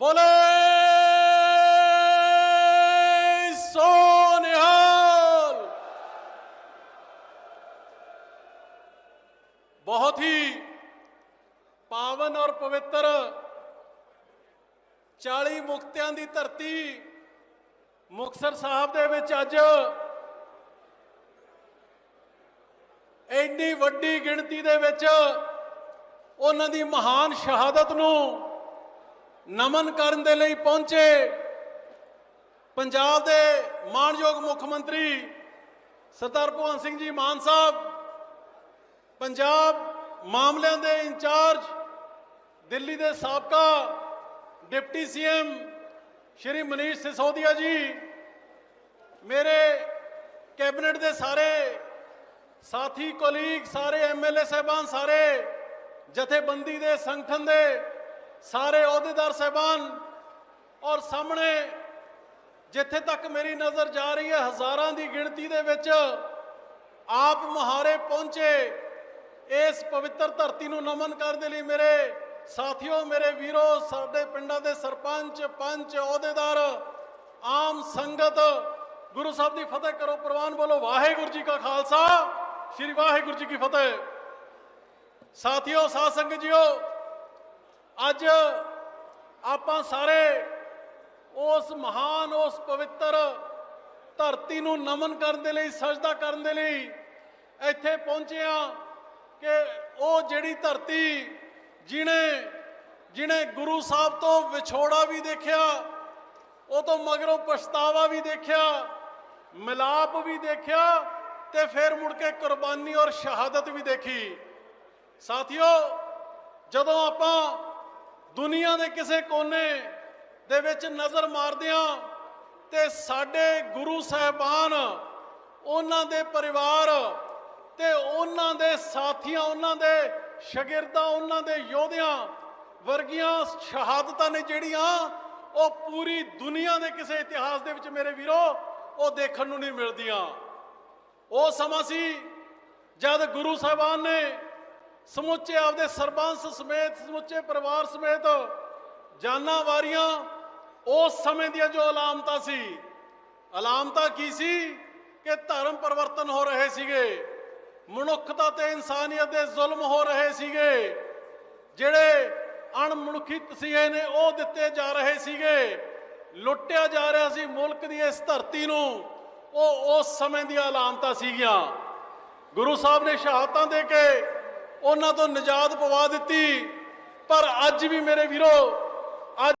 ਬੋਲੇ ਸੋ ਨਿਹਾਲ ਬਹੁਤ ਹੀ ਪਾਵਨ ਔਰ ਪਵਿੱਤਰ 40 ਮੁਕਤਿਆਂ ਦੀ ਧਰਤੀ ਮੁਕਤਸਰ ਸਾਹਿਬ ਦੇ ਵਿੱਚ ਅੱਜ ਇੰਨੀ ਵੱਡੀ ਗਿਣਤੀ ਦੇ ਵਿੱਚ ਉਹਨਾਂ ਦੀ ਮਹਾਨ ਸ਼ਹਾਦਤ ਨੂੰ ਨਮਨ ਕਰਨ ਦੇ ਲਈ ਪਹੁੰਚੇ ਪੰਜਾਬ ਦੇ ਮਾਣਯੋਗ ਮੁੱਖ ਮੰਤਰੀ ਸਰਦਾਰ ਭਗਵੰਤ ਸਿੰਘ ਜੀ ਮਾਨ ਸਾਹਿਬ, ਪੰਜਾਬ ਮਾਮਲਿਆਂ ਦੇ ਇੰਚਾਰਜ, ਦਿੱਲੀ ਦੇ ਸਾਬਕਾ ਡਿਪਟੀ ਸੀਐਮ ਸ਼੍ਰੀ ਮਨੀਸ਼ ਸਿਸੋਦੀਆ ਜੀ, ਮੇਰੇ ਕੈਬਨਿਟ ਦੇ ਸਾਰੇ ਸਾਥੀ ਕੋਲੀਗ ਸਾਰੇ ਐਮਐਲਏ ਸਾਹਿਬਾਨ, ਸਾਰੇ ਜਥੇਬੰਦੀ ਦੇ ਸੰਗਠਨ ਦੇ ਸਾਰੇ ਅਹੁਦੇਦਾਰ ਸਾਹਿਬਾਨ ਔਰ ਸਾਹਮਣੇ ਜਿੱਥੇ ਤੱਕ ਮੇਰੀ ਨਜ਼ਰ ਜਾ ਰਹੀ ਹੈ, ਹਜ਼ਾਰਾਂ ਦੀ ਗਿਣਤੀ ਦੇ ਵਿੱਚ ਆਪ ਮੁਹਾਰੇ ਪਹੁੰਚੇ ਇਸ ਪਵਿੱਤਰ ਧਰਤੀ ਨੂੰ ਨਮਨ ਕਰਨ ਦੇ ਲਈ ਮੇਰੇ ਸਾਥੀਓ, ਮੇਰੇ ਵੀਰੋ, ਸਾਡੇ ਪਿੰਡਾਂ ਦੇ ਸਰਪੰਚ, ਪੰਚ, ਅਹੁਦੇਦਾਰ, ਆਮ ਸੰਗਤ, ਗੁਰੂ ਸਾਹਿਬ ਦੀ ਫਤਿਹ ਕਰੋ ਪ੍ਰਵਾਨ ਬੋਲੋ। ਵਾਹਿਗੁਰੂ ਜੀ ਕਾ ਖਾਲਸਾ, ਸ੍ਰੀ ਵਾਹਿਗੁਰੂ ਜੀ ਕੀ ਫਤਿਹ। ਸਾਥੀਓ, ਸਾਧ ਸੰਗਤ ਜੀਓ ਅੱਜ ਆਪਾਂ ਸਾਰੇ ਉਸ ਮਹਾਨ, ਉਸ ਪਵਿੱਤਰ ਧਰਤੀ ਨੂੰ ਨਮਨ ਕਰਨ ਦੇ ਲਈ, ਸਜਦਾ ਕਰਨ ਦੇ ਲਈ ਇੱਥੇ ਪਹੁੰਚੇ ਹਾਂ ਕਿ ਉਹ ਜਿਹੜੀ ਧਰਤੀ ਜਿਨੇ ਜਿਨੇ ਗੁਰੂ ਸਾਹਿਬ ਤੋਂ ਵਿਛੋੜਾ ਵੀ ਦੇਖਿਆ, ਉਹ ਤੋਂ ਮਗਰੋਂ ਪਛਤਾਵਾ ਵੀ ਦੇਖਿਆ, ਮਿਲਾਪ ਵੀ ਦੇਖਿਆ ਤੇ ਫਿਰ ਮੁੜ ਕੇ ਕੁਰਬਾਨੀ ਔਰ ਸ਼ਹਾਦਤ ਵੀ ਦੇਖੀ। ਸਾਥੀਓ, ਜਦੋਂ ਆਪਾਂ ਦੁਨੀਆ ਦੇ ਕਿਸੇ ਕੋਨੇ ਦੇ ਵਿੱਚ ਨਜ਼ਰ ਮਾਰਦਿਆਂ ਹਾਂ ਤੇ ਸਾਡੇ ਗੁਰੂ ਸਾਹਿਬਾਨ, ਉਹਨਾਂ ਦੇ ਪਰਿਵਾਰ ਤੇ ਉਹਨਾਂ ਦੇ ਸਾਥੀਆਂ, ਉਹਨਾਂ ਦੇ ਸ਼ਾਗਿਰਦਾਂ, ਉਹਨਾਂ ਦੇ ਯੋਧਿਆਂ ਵਰਗੀਆਂ ਸ਼ਹਾਦਤਾਂ ਨੇ ਜਿਹੜੀਆਂ ਉਹ ਪੂਰੀ ਦੁਨੀਆ ਦੇ ਕਿਸੇ ਇਤਿਹਾਸ ਦੇ ਵਿੱਚ ਮੇਰੇ ਵੀਰੋ, ਉਹ ਦੇਖਣ ਨੂੰ ਨਹੀਂ ਮਿਲਦੀਆਂ। ਉਹ ਸਮਾਂ ਸੀ ਜਦ ਗੁਰੂ ਸਾਹਿਬਾਨ ਨੇ ਸਮੁੱਚੇ ਆਪਦੇ ਸਰਬੰਸ ਸਮੇਤ, ਸਮੁੱਚੇ ਪਰਿਵਾਰ ਸਮੇਤ ਜਾਨਾਂ ਵਾਰੀਆਂ, ਉਸ ਸਮੇਂ ਦੀਆਂ ਜੋ ਅਲਾਮਤਾਂ ਸੀ। ਅਲਾਮਤਾਂ ਕੀ ਸੀ? ਕਿ ਧਰਮ ਪਰਿਵਰਤਨ ਹੋ ਰਹੇ ਸੀਗੇ। ਮਨੁੱਖਤਾ ਤੇ ਇਨਸਾਨੀਅਤ ਦੇ ਜ਼ੁਲਮ ਹੋ ਰਹੇ ਸੀਗੇ। ਜਿਹੜੇ ਅਣਮਨੁੱਖੀ ਤਸੀਹੇ ਨੇ, ਉਹ ਦਿੱਤੇ ਜਾ ਰਹੇ ਸੀਗੇ। ਲੁੱਟਿਆ ਜਾ ਰਿਹਾ ਸੀ ਮੁਲਕ ਦੀ ਇਸ ਧਰਤੀ ਨੂੰ। ਉਹ ਉਸ ਸਮੇਂ ਦੀਆਂ ਅਲਾਮਤਾਂ ਸੀਗੀਆਂ। ਗੁਰੂ ਸਾਹਿਬ ਨੇ ਸ਼ਹਾਦਤਾਂ ਦੇ ਕੇ ਉਹਨਾਂ ਤੋਂ ਨਿਜਾਤ ਪਵਾ ਦਿੱਤੀ। ਪਰ ਅੱਜ ਵੀ ਮੇਰੇ ਵੀਰੋ